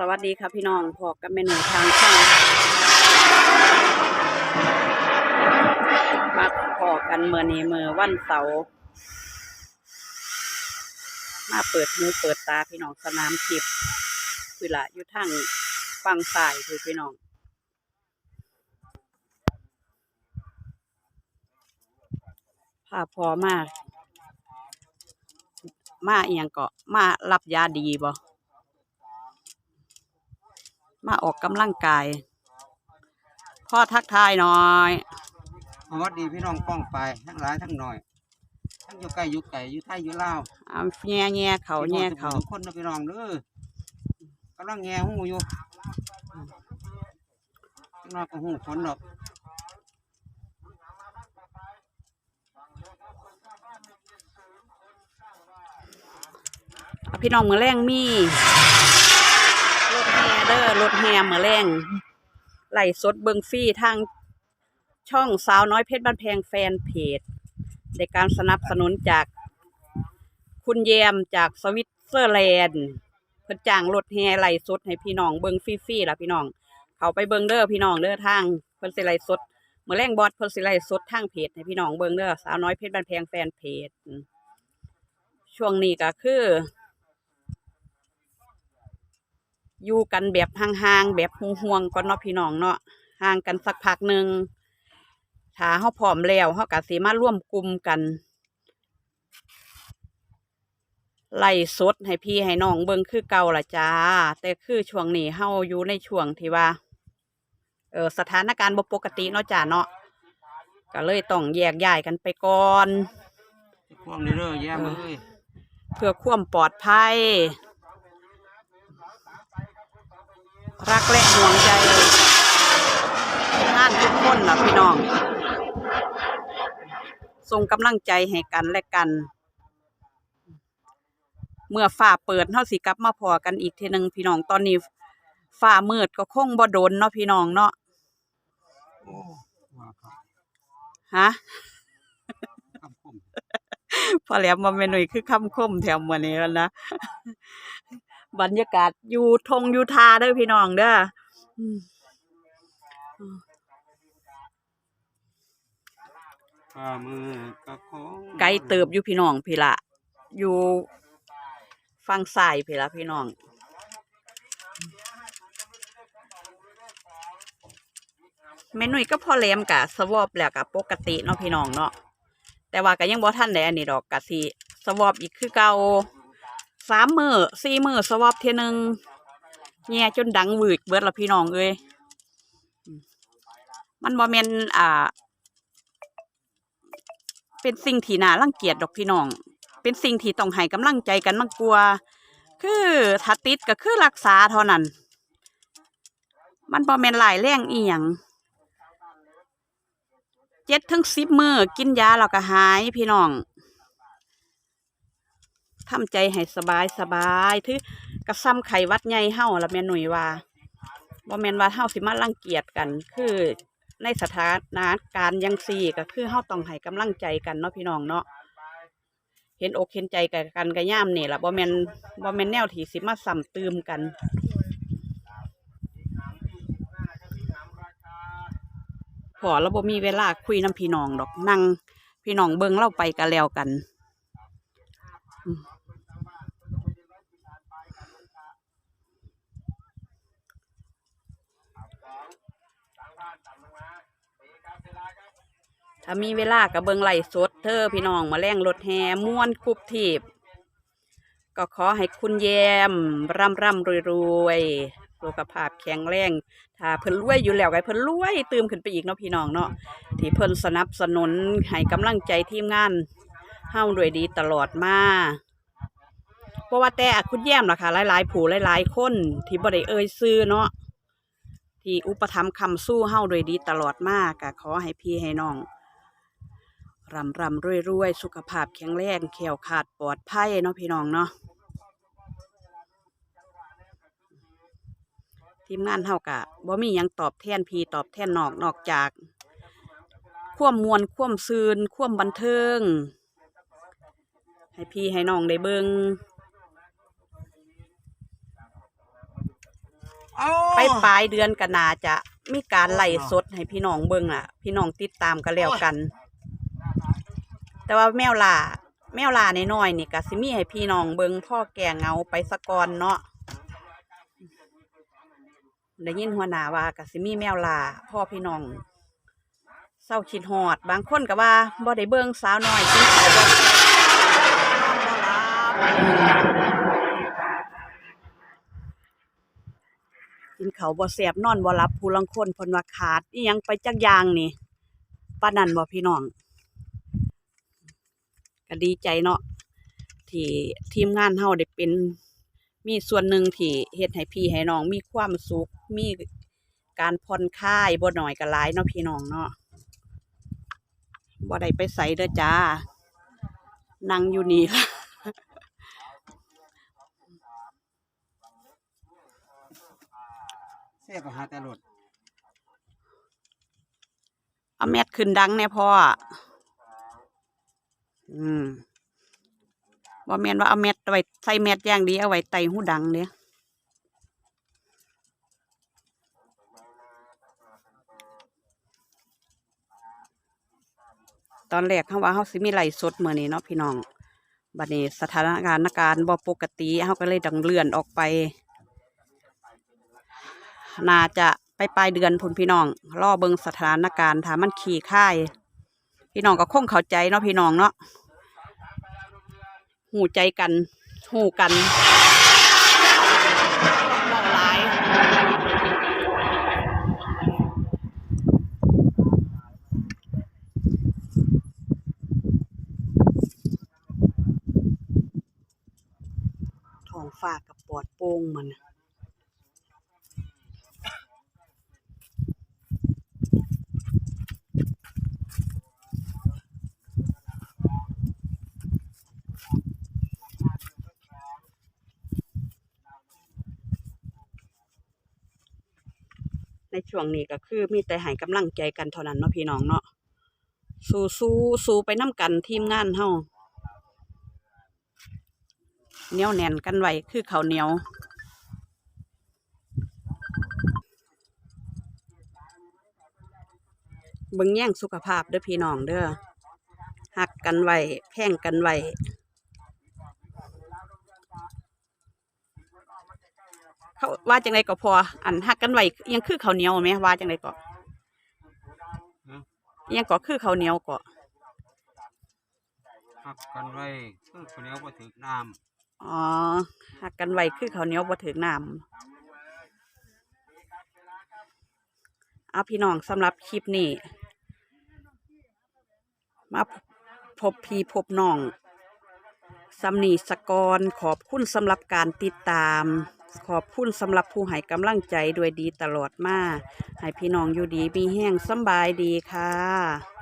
สวัสดีค่ะพี่น้องพอกับเมนูทางช่องมาพอกันเมื่อนี้เมื่อวันเสาร์มาเปิดหูเปิดตาพี่น้องสนามทิพย์คือละอยู่ทางฝั่งซ้ายคือพี่น้องพาพอมาก มาเอียงเกาะมารับยาดีบ่ มาออกกำลังกาย พ่อทักทายหน่อยสวัสดีพี่น้องป้องไปทั้งหลายทั้งหน่อย ทั้งอยู่ใกล้อยู่ไกลอยู่ไทยอยู่ลาวเอาแง่แง่เขาแง่เขาทุกคนนะพี่น้องเด้อกำลังแง่หูอยู่พี่น้องก็หูฝนดอกเอาพี่น้องมือแรงมีรถแฮ เดอร์รถแฮมือแรงไหลสดเบิงฟรี่ทางช่องสาวน้อยเพชรบ้านแพงแฟนเพจในการสนับสนุนจากคุณแยมจากสวิตเซอร์แลนด์เพิ่นจ้างรถแฮไหลสดให้พี่น้องเบิงฟรี่ๆล่ะพี่น้อง เขาไปเบิงเด้อพี่น้องเด้อทางเพิ่นสิไลสดมือแรงบอสเพิ่นสิไลสดทางเพจให้พี่น้องเบิงเด้อสาวน้อยเพชรบ้านแพงแฟนเพจช่วงนี้ก็คือ อยู่กันแบบห่างๆแบบห่วงๆก่อนเนาะพี่น้องเนาะห่างกันสักพักหนึ่งถ้าเฮาพร้อมแล้วเฮาก็สิมาร่วมกลุ่มกันไล่สดให้พี่ให้น้องเบิ่งคือเก่าล่ะจ้า แต่คือช่วงนี้เฮาอยู่ในช่วงที่ว่า เออสถานการณ์บ่ปกติเนาะจ้าเนาะก็เลยต้องแยกย้ายกันไปก่อนพวกนี้เด้อแย่มาเลยเพื่อความปลอดภัย รักและห่วงใจงานทุกคนล่ะพี่น้อง ส่งกำลังใจให้กันและกัน เมื่อฟ้าเปิดเฮาสิกลับมาพอกันอีกทีหนึ่งพี่น้องตอนนี้ฟ้ามืดก็คงบ่โดนเนาะพี่น้องเนาะโอ้ว่าครับฮะคำคมพอแหล้วมาเมนุยคือคำคมแถวมื่อนี้แล้วนะ บรรยากาศอยู่ทงอยู่ทาเด้อพี่น้องเด้ออืมฝ่ามือก็คงไกลเติบอยู่พี่น้องพี่ละอยู่ฟังสายพี่ละพี่น้องเมนุยก็พอแหลมกะสวอบแล้วกะปกติเนาะพี่น้องเนาะแต่ว่าก็ยังบ่ทันได้อันนี้ดอกกะสิสวอบอีกคือเก่า สามมือสี่มือสวอบเทียนึงแง่จนดังวืดเบิดละพี่น้องเอ้ยมันบ่แม่นอ่า เป็นสิ่งที่น่ารังเกียจดอกพี่น้อง เป็นสิ่งที่ต้องให้กำลังใจกันมากกว่าคือถ้าติดก็คือรักษาเท่านั้น มันบ่แม่นหลายแรงอีหยังเจ็ดถึงสิบมือกินยาแล้วก็หายพี่น้อง ทำใจให้สบายสบายถือกระซ้ำไข้หวัดใหญ่เฮาละแม่หนุ่ยว่าบ่แม่นว่าเฮาสิมารังเกียจกัน คือในสถานการณ์ยังสี่ก็คือเฮาต้องให้กำลังใจกันเนาะพี่น้องเนาะเห็นอกเห็นใจกันกันย่ามเนี่ยละบ่แมนบ่แมนแนวที่สิมาซ้ำเติมกันพอเราบ่มีเวลาคุยน้ำพี่น้องดอกนั่งพี่น้องเบิ่งเราไปกันแล้วกัน ถ้ามีเวลาก็เบิงไหลสดเธอพี่น้องมาแล่งรถแห่ม่วนคุบทีบ ก็ขอให้คุณแยมร่ำร่ำรวยรวยสุขภาพแข็งแรง ถ้าเพิ่นรวยอยู่แล้วก็ให้เพิ่นรวยตื่มขึ้นไปอีกเนาะพี่น้องเนาะ ที่เพิ่นสนับสนุนให้กำลังใจทีมงานเฮ้าด้วยดีตลอดมาเพราะว่าแต่คุณแย้มล่ะค่ะ หลายๆ ผู้หลาย ๆ คน ที่บ่ได้เอ่ยชื่อเนาะ ที่อุปถัมภ์คำสู้เฮ้าด้วยดีตลอดมาก็ขอให้พี่ให้น้อง ร่ำร่ำรวยรวยๆสุขภาพแข็งแรงแขวขาดปลอดภัยเนาะพี่น้องเนาะทีมงานเฮากะบ่มีหยังตอบแทนพี่ตอบแทนนอกนอกจาก ความมวลความซืนความบันเทิง ให้พี่ให้น้องได้เบิงเอาไปปลายเดือนก็น่าจะมีการไล่สดให้พี่น้องเบิ่งอะ พี่น้องติดตามกันแล้วกัน แต่ว่าแมวลาแมวล่าน้อยนี่ก็สิมีให้พี่น้องเบิงพ่อแก่เงาไปสะกอนเนาะได้ยินหัวหน้าว่าก็สิมีแมวลาพ่อพี่น้องเศร้าคิดฮอด บางคนก็ว่าบ่ได้เบิงสาวน้อยกินข้าบ่อนบ่หลับกินเขาวบ่แสบนอนบ่หลับผู้ลังคนพนว่าขาดอียังไปจักยางนี่ปานันบ่พี่น้อง ก็ดีใจเนาะที่ทีมงานเฮาได้เป็น มีส่วนหนึ่งที่เฮ็ดให้พี่ให้น้องมีความสุขมีการผ่อนคลายบ่น้อยก็หลายเนาะพี่น้องเนาะบ่ได้ไปไสเด้อจ้า นั่งอยู่นี่ค่ะเสียไปหาแต่รถเอาแมทขึ้นดังแน่พ่อ อืมว่าแมนว่าเอาแมทไว้ใส่แมทอย่างดีเอาไว้ไตหูดังเนี่ยตอนแรกเขาว่าเขาสิมีไหลสดเมื่อนี้เนาะพี่น้องบัดนี้สถานการณ์การบ่ปกติเขาก็เลยดังเลื่อนออกไป น่าจะไปปลายเดือนพุ่นพี่น้อง รอเบิงสถานการณ์ถ้ามันขี่ค่าย พี่น้องก็คงเข้าใจเนาะพี่น้องเนาะหูใจกัน หูกันเว้าหลายท้องฟ้ากับปอดโปร่งมัน ช่วงนี้ก็คือ มีแต่ให้กำลังใจกันเท่านั้นเนาะพี่น้องเนาะสู้สู้สู้ไปน้กันทีมงานเฮาเหนียวแน่นกันไว้คือเขาเหนียวเบิ่งแย่งสุขภาพเด้อพี่น้องเด้อหักกันไว้แพ่งกันไว้ เขาว่าจังไดก็พอ อันหักกันไว้ยังคือข้าวเหนียวไหมว่าจังไดก็ยังก็คือข้าวเหนียวก็หักกันไว้คือคนนี้ก็ถึงน้อ๋อหักกันไว้คือข้าวเหนียวบ่ถึงน้ำเอาพี่น้องสำหรับคลิปนี้มาพบพี่พบน้องสำนีสกรขอบคุณสำหรับการติดตาม ขอบคุณสำหรับผู้ให้กำลังใจด้วยดีตลอดมาให้พี่น้องอยู่ดีมีแห้งสบายดีค่ะ